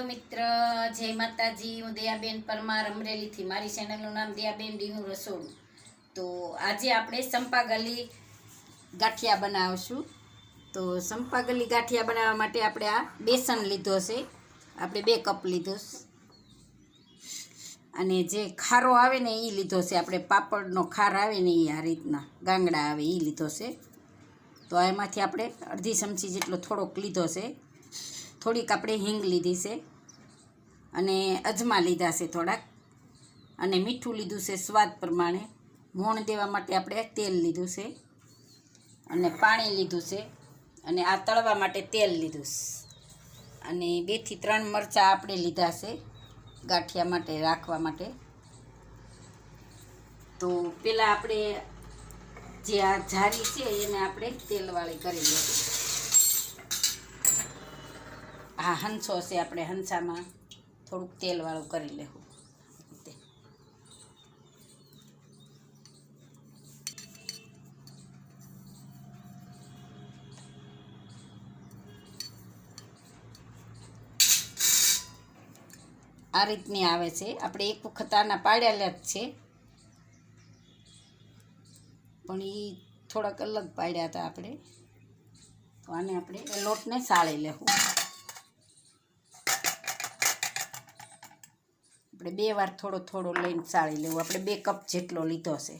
હાલો મિત્ર, જય માતાજી. હું દયાબેન પરમાર અમરેલીથી. મારી ચેનલનું નામ દયાબેન ડીનું રસોડું. તો આજે આપણે સંપાગલી ગાંઠિયા બનાવશું. તો સંપાગલી ગાંઠિયા બનાવવા માટે આપણે આ બેસન લીધો છે. આપણે બે કપ લીધો અને જે ખારો આવે ને એ લીધો છે. આપણે પાપડનો ખાર આવે ને એ આ રીતના. ગાંગડા આવે એ લીધો છે. તો એમાંથી આપણે અડધી ચમચી જેટલો થોડોક લીધો છે. થોડીક આપણે હિંગ લીધી છે અને અજમા લીધા છે થોડાક. અને મીઠું લીધું છે સ્વાદ પ્રમાણે. મોણ દેવા માટે આપણે તેલ લીધું છે. અને પાણી લીધું છે. અને આ તળવા માટે તેલ લીધું છે. અને બેથી ત્રણ મરચાં આપણે લીધા છે ગાંઠિયા માટે, રાખવા માટે. તો પહેલાં આપણે જે આ જારી છે એને આપણે તેલવાળી કરી લઈશું. હા હંસો છે આપણે હંસામાં થોડુંક તેલવાળું કરી લેવું. આ રીતની આવે છે. આપણે એક વખત આના પાડેલા જ છે. પણ એ થોડાક અલગ પાડ્યા હતા આપણે. તો આને આપણે લોટને સાળી લેવું. આપણે બે વાર થોડો થોડો લઈને સાળી લેવું. આપણે બે કપ જેટલો લીધો છે.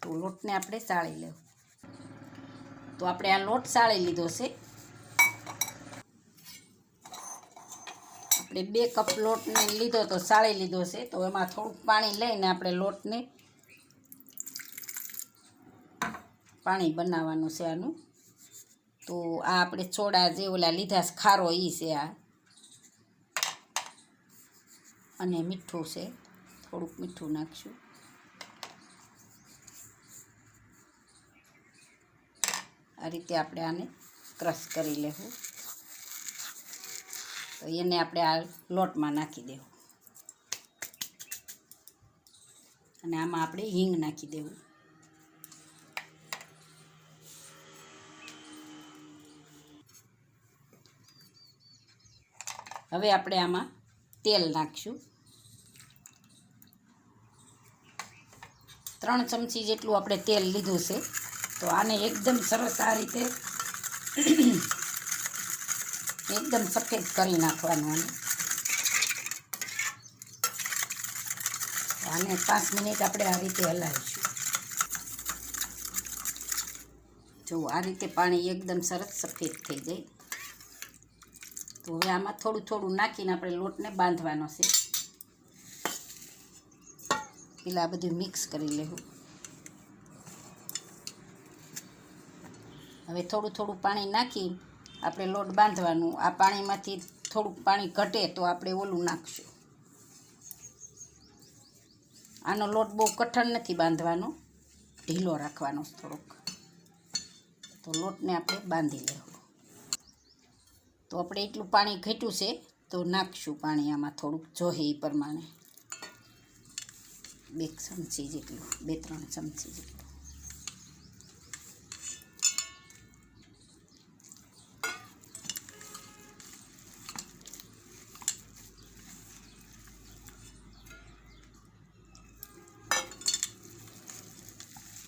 તો લોટને આપણે સાળી લેવું. તો આપણે આ લોટ સાળી લીધો છે. આપણે બે કપ લોટને લીધો તો સાળી લીધો છે. તો એમાં થોડુંક પાણી લઈને આપણે લોટને પાણી બનાવવાનું છે આનું. તો આ આપણે ચોડા જે ઓલા લીધા ખારો એ છે આ. અને મીઠું છે. થોડુંક મીઠું નાખશું. આ રીતે આપણે આને ક્રશ કરી લેવું. તો એને આપણે આ લોટમાં નાખી દેવું. અને આમાં આપણે હિંગ નાખી દેવું. હવે આપણે આમાં તેલ નાખશું. ત્રણ ચમચી જેટલું આપણે તેલ લીધું છે. તો આને એકદમ સરસ આ રીતે એકદમ સફેદ કરી નાખવાનું આને. આને પાંચ મિનિટ આપણે આ રીતે હલાવીશું. જો આ રીતે પાણી એકદમ સરસ સફેદ થઈ જાય. તો હવે આમાં થોડું થોડું નાખીને આપણે લોટને બાંધવાનો છે. પેલા બધું મિક્સ કરી લેવું. હવે થોડું થોડું પાણી નાખી આપણે લોટ બાંધવાનું. આ પાણીમાંથી થોડુંક પાણી ઘટે તો આપણે ઓલું નાખશું. આનો લોટ બહુ કઠણ નથી બાંધવાનો. ઢીલો રાખવાનો થોડોક. તો લોટને આપણે બાંધી લેવું. તો આપણે એટલું પાણી ઘટ્યું છે, તો નાખશું પાણી આમાં થોડુંક જોહે એ પ્રમાણે. બે ચમચી જેટલું, બે ત્રણ ચમચી જેટલું.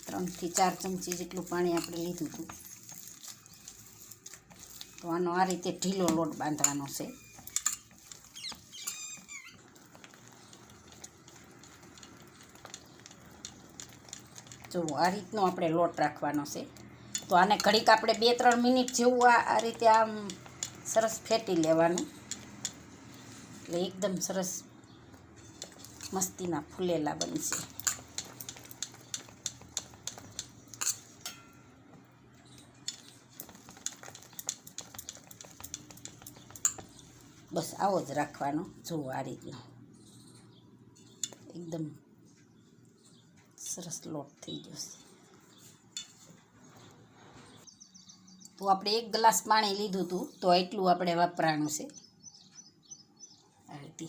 ત્રણથી ચાર ચમચી જેટલું પાણી આપણે લીધું હતું. તો આનો આ રીતે ઢીલો લોટ બાંધવાનો છે. જો, આ રીતનો આપણે લોટ રાખવાનો છે. તો આને ઘડીક આપણે બે ત્રણ મિનિટ જેવું આ આ રીતે આમ સરસ ફેટી લેવાનું. એટલે એકદમ સરસ મસ્તીના ફૂલેલા બનશે. બસ આવો જ રાખવાનો. જો આ રીતનો. એકદમ સરસ લોટ થઈ જશે તો આપણે એક ગ્લાસ પાણી લીધું હતું, તો એટલું આપણે વાપરવાનું છે. આ રીતે.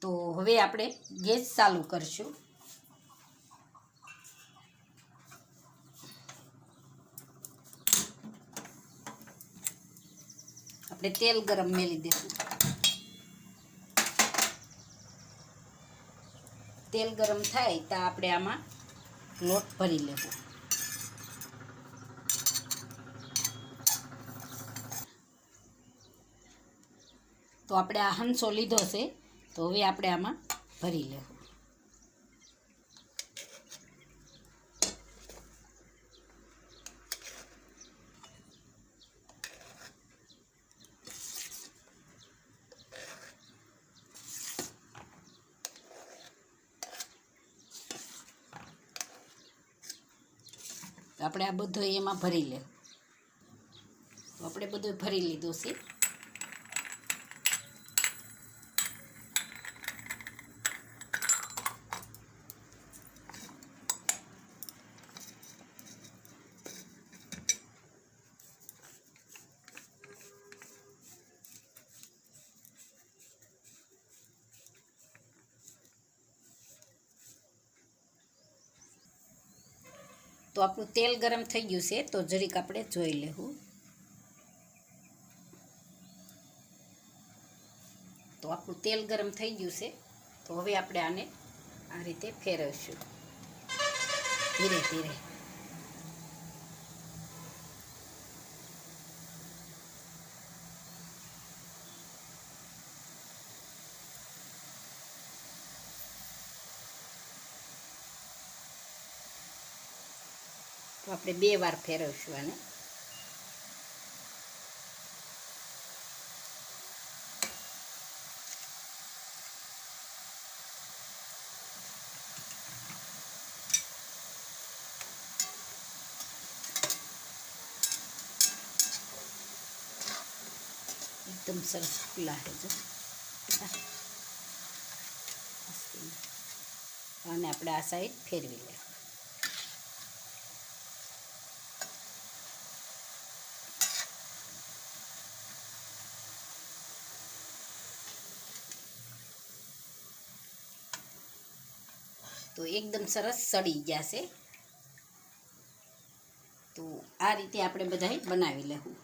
તો હવે આપણે ગેસ ચાલુ કરશું. આપણે તેલ ગરમ મેલી દઈશું તેલ ગરમ થાય તો આપણે આમાં લોટ ભરી લેવો. તો આપણે આ હંસો લીધો છે, તો હવે આપણે આમાં ભરી લેવું. આપણે આ બધું એમાં ભરી લેવું તો આપણે બધું ભરી લીધું છે. તો આપણું તેલ ગરમ થઈ ગયું છે, તો જરીક આપણે જોઈ લેવું. તો આપણું તેલ ગરમ થઈ ગયું છે, તો હવે આપણે આને આ રીતે ફેરવશું. ધીરે ધીરે. તો આપણે બે વાર ફેરવશું આને. એકદમ સરસ ખુલ્લા છે અને આપણે આ સાઈડ ફેરવી લે તો એકદમ સરસ સડી જશે તો આ રીતે આપણે બધાય બનાવી લેવું.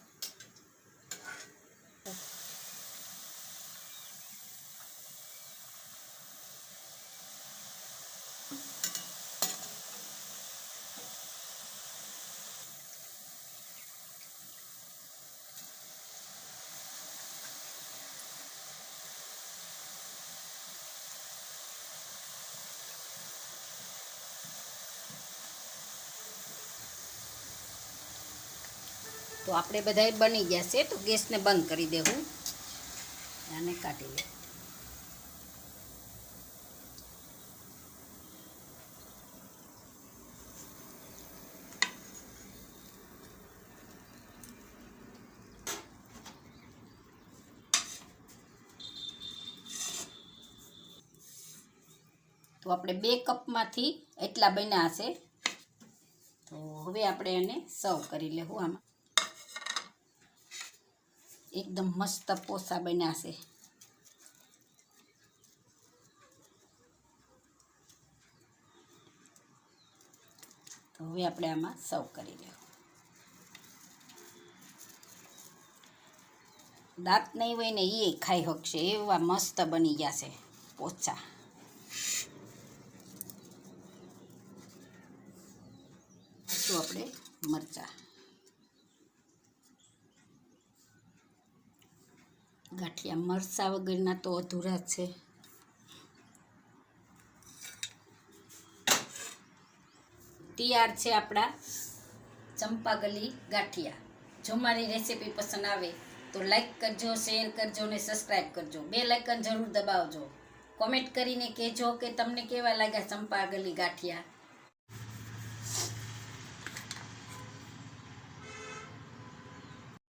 તો આપણે બધાએ બની ગયા છે, તો ગેસને બંધ કરી દેવું. આને કાઢી લે. તો આપણે બે કપમાંથી એટલા બન્યા હશે. તો હવે આપણે એને સર્વ કરી લેવું આમાં. એકદમ મસ્ત પોસા બન્યા છે. તો હવે આપણે આમાં સર્વ કરી લેવું. દાંત નહીં હોય ને એ ખાઈ શકશે એવા મસ્ત બની ગયા છે પોચા. તો આપણે મરચાં. ગાંઠિયા, મરચાં વગરના તો અધૂરા છે. તૈયાર છે આપણા ચંપાગલી ગાંઠિયા. જો મારી રેસીપી પસંદ આવે તો લાઈક કરજો, શેર કરજો અને સબસ્ક્રાઈબ કરજો. બે લાઇકન જરૂર દબાવજો. કોમેન્ટ કરીને કહેજો કે તમને કેવા લાગ્યા ચંપાગલી ગાંઠિયા.